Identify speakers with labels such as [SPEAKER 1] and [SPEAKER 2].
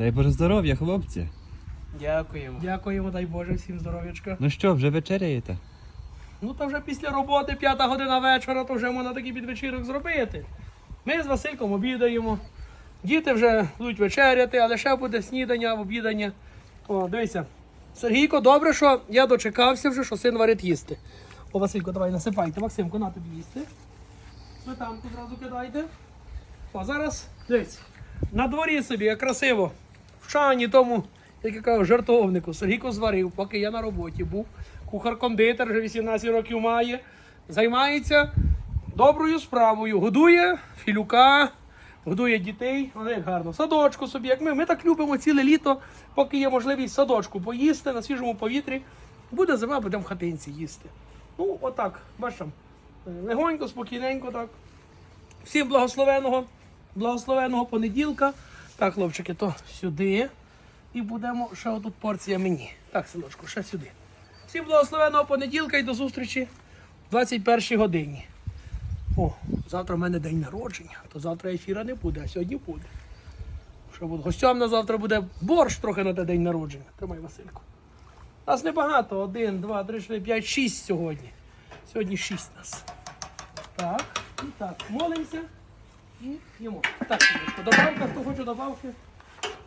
[SPEAKER 1] Дай Боже здоров'я, хлопці.
[SPEAKER 2] Дякуємо.
[SPEAKER 3] Дякуємо, дай Боже, всім здоров'ячка.
[SPEAKER 1] Ну що, вже вечеряєте?
[SPEAKER 3] Ну то вже після роботи, п'ята година вечора, то вже можна такий підвечірок зробити. Ми з Васильком обідаємо. Діти вже будуть вечеряти, але ще буде снідання, обідання. О, дивися. Сергійко, добре, що я дочекався вже, що син варить їсти. О, Василько, давай насипайте. Максимко, на тобі їсти. Сметанку зразу кидайте. О, зараз дивись. На дворі собі, як красиво. В чані тому, як я кажу, жартовнику. Сергійко зварив, поки я на роботі був. Кухар-кондитер вже 18 років має. Займається доброю справою. Годує філюка, годує дітей. Але як гарно. Садочку собі, як ми. Ми так любимо ціле літо, поки є можливість садочку поїсти на свіжому повітрі. Буде зима, будемо в хатинці їсти. Ну, отак, бачиш, легонько, спокійненько так. Всім благословеного, благословеного понеділка. Так, хлопчики, то сюди. І будемо ще отут порція мені. Так, синочку, ще сюди. Всім благословеного понеділка і до зустрічі в 21 годині. О, завтра в мене день народження, то завтра ефіра не буде, а сьогодні буде. Що буде? Гостям на завтра буде борщ трохи на те день народження. Тримай, Васильку. Нас небагато. Один, два, три, чотири, п'ять, шість сьогодні. Сьогодні шість нас. Так, і так, молимося і їмо. Так, Синочко, do Wałchy.